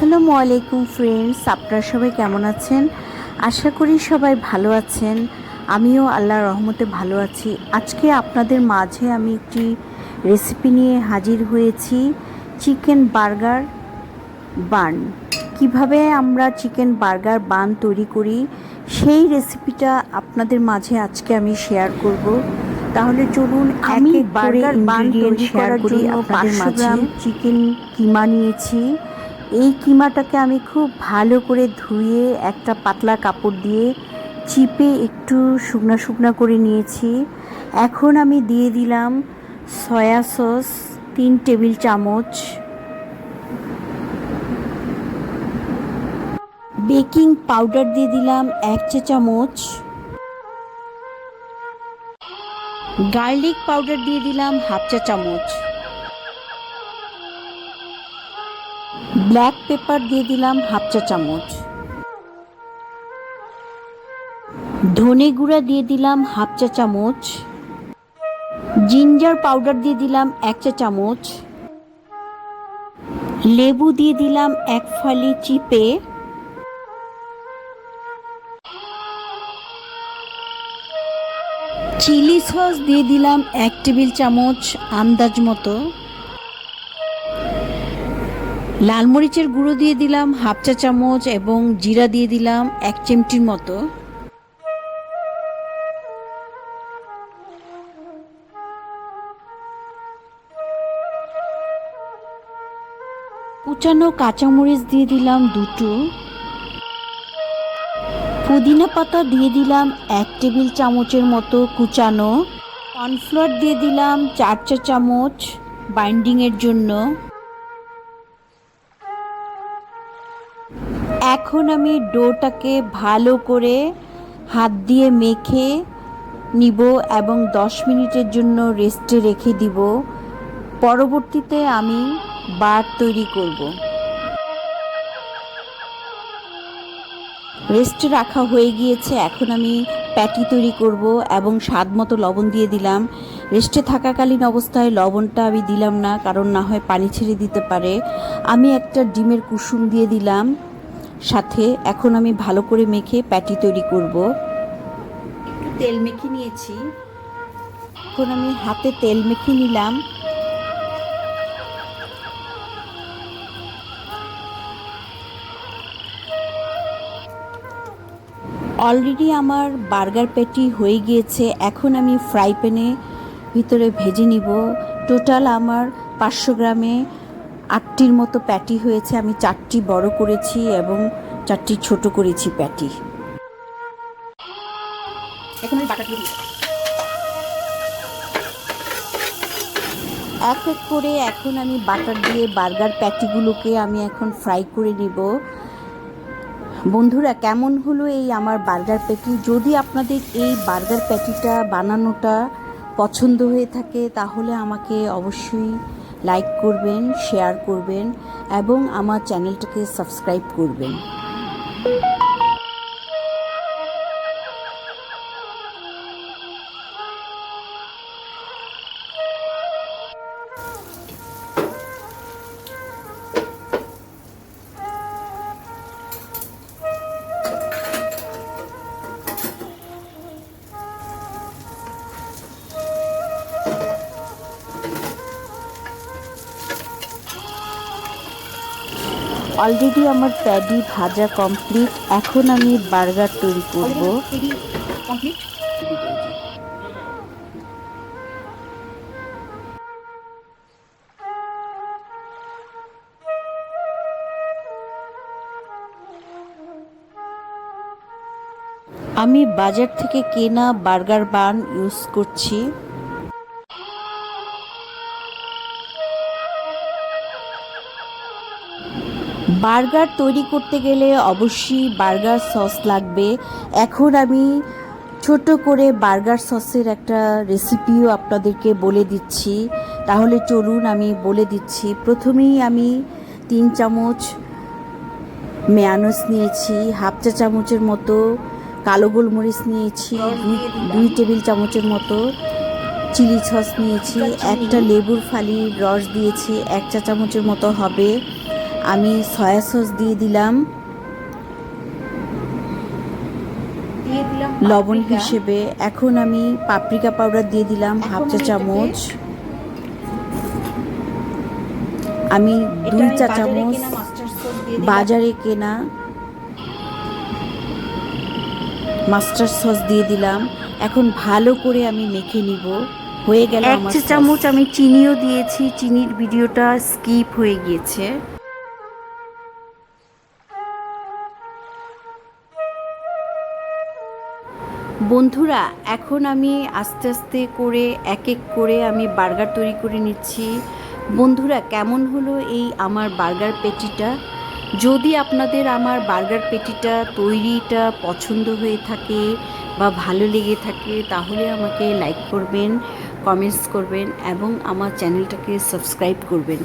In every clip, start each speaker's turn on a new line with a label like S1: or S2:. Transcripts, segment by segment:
S1: আসসালামু আলাইকুম ফ্রেন্ডস আপনারা সবাই কেমন আছেন? আশা করি সবাই ভালো আছেন। আমিও আল্লাহর রহমতে ভালো আছি। আজকে আপনাদের মাঝে আমি একটি রেসিপি নিয়ে হাজির হয়েছি চিকেন বার্গার বান কীভাবে আমরা চিকেন বার্গার বান তৈরি করি সেই রেসিপিটা আপনাদের মাঝে আজকে আমি শেয়ার করব। তাহলে চলুন
S2: আমি
S1: বার্গার বান তৈরি
S2: করার জন্য
S1: আপনাদের
S2: 500
S1: মাঝে
S2: গ্রাম
S1: চিকেন কিমা নিয়েছি। এই কিমাটাকে আমি খুব ভালো করে ধুয়ে একটা পাতলা কাপড় দিয়ে চিপে একটু শুকনা শুকনা করে নিয়েছি। এখন আমি দিয়ে দিলাম সয়া সস, তিন টেবিল চামচ। বেকিং পাউডার দিয়ে দিলাম এক চা চামচ। গার্লিক পাউডার দিয়ে দিলাম হাফ চা চামচ। ব্ল্যাক পেপার দিয়ে দিলাম হাফ চা চামচ। ধনে গুঁড়া দিয়ে দিলাম হাফ চা চামচ। জিঞ্জার পাউডার দিয়ে দিলাম এক চা চামচ। লেবু দিয়ে দিলাম এক ফালি চিপে। চিলি সস দিয়ে দিলাম এক টেবিল চামচ আন্দাজ মতো। লাল মরিচের গুঁড়ো দিয়ে দিলাম, হাফ চা চামচ এবং জিরা দিয়ে দিলাম এক চিমটির মতো। কুচানো কাঁচামরিচ দিয়ে দিলাম দুটো। পুদিনা পাতা দিয়ে দিলাম এক টেবিল চামচের মতো কুচানো। কর্নফ্লোর দিয়ে দিলাম চার চা চামচ বাইন্ডিংয়ের জন্য। এখন আমি ডোটাকে ভালো করে হাত দিয়ে মেখে নিব এবং দশ মিনিটের জন্য রেস্টে রেখে দিব। পরবর্তীতে আমি বার তৈরি করব। রেস্টে রাখা হয়ে গিয়েছে। এখন আমি প্যাটি তৈরি করব এবং স্বাদ মতো লবণ দিয়ে দিলাম। রেস্টে থাকাকালীন অবস্থায় লবণটা আমি দিলাম না, কারণ না হয় পানি ছেড়ে দিতে পারে। আমি একটা ডিমের কুসুম দিয়ে দিলাম। সাথে এখন আমি ভালো করে মেখে প্যাটি তৈরি করব। তেল মেখে নিয়েছি। এখন আমি হাতে তেল মেখে নিলাম। অলরেডি আমার বার্গার প্যাটি হয়ে গিয়েছে। এখন আমি ফ্রাই প্যানে ভিতরে ভেজে নিব। টোটাল আমার পাঁচশো গ্রামে আটটির মতো প্যাটি হয়েছে। আমি চারটি বড় করেছি এবং চারটি ছোট করেছি প্যাটি।
S2: এখন আমি
S1: এক এক করে এখন আমি বাটার দিয়ে বার্গার প্যাটিগুলোকে আমি এখন ফ্রাই করে নিব। বন্ধুরা, কেমন হলো এই আমার বার্গার প্যাটি? যদি আপনাদের এই বার্গার প্যাটিটা বানানোটা পছন্দ হয়ে থাকে, তাহলে আমাকে অবশ্যই লাইক করবেন শেয়ার করবেন এবং আমার চ্যানেলটাকে সাবস্ক্রাইব করবেন। অলরেডি আমার প্যাডি ভাজা কমপ্লিট এখন আমি বার্গার তৈরি করব। আমি বাজার থেকে কেনা বার্গার বান ইউজ করছি। বার্গার তৈরি করতে গেলে অবশ্যই বার্গার সস লাগবে। এখন আমি ছোট করে বার্গার সসের একটা রেসিপিও আপনাদেরকে বলে দিচ্ছি। তাহলে চলুন আমি বলে দিচ্ছি। প্রথমেই আমি তিন চামচ মেয়ানোস নিয়েছি হাফ চা চামচের মতো কালো গোলমরিচ নিয়েছি দুই টেবিল চামচের মতো চিলি সস নিয়েছি একটা লেবুর ফালির রস দিয়েছি এক চা চামচের মতো হবে। আমি সয়া সস দিয়ে দিলাম। লবণ হিসেবে। এখন আমি পাপরিকা পাউডার দিয়ে দিলাম হাফ চা চামচ। আমি দুই চা চামচ। বাজারে কেনা মাস্টার সস দিয়ে দিলাম। এখন ভালো করে আমি মেখে নিব। হয়ে গেল
S3: এক চা চামচ আমি চিনিও দিয়েছি। চিনির ভিডিওটা স্কিপ হয়ে গিয়েছে।
S1: বন্ধুরা, এখন আমি আস্তে আস্তে করে এক এক করে আমি বার্গার তৈরি করে নিচ্ছি। বন্ধুরা, কেমন হলো এই আমার বার্গার পেটিটা? যদি আপনাদের আমার বার্গার পেটিটা তৈরিটা পছন্দ হয়ে থাকে বা ভালো লেগে থাকে, তাহলে আমাকে লাইক করবেন কমেন্টস করবেন এবং আমার চ্যানেলটাকে সাবস্ক্রাইব করবেন।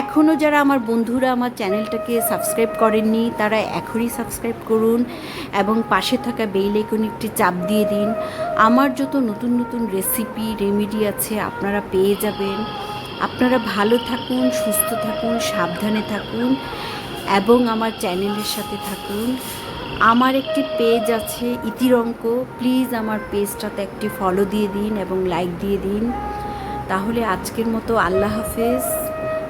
S1: এখনও যারা আমার বন্ধুরা আমার চ্যানেলটাকে সাবস্ক্রাইব করেননি, তারা এখনই সাবস্ক্রাইব করুন এবং পাশে থাকা বেল একটি চাপ দিয়ে দিন। আমার যত নতুন নতুন রেসিপি রেমেডি আছে, আপনারা পেয়ে যাবেন। আপনারা ভালো থাকুন, সুস্থ থাকুন, সাবধানে থাকুন এবং আমার চ্যানেলের সাথে থাকুন। আমার একটি পেজ আছে ইতিরঙ্ক প্লিজ আমার পেজটাতে একটি ফলো দিয়ে দিন এবং লাইক দিয়ে দিন। তাহলে আজকের মতো আল্লাহ হাফেজ।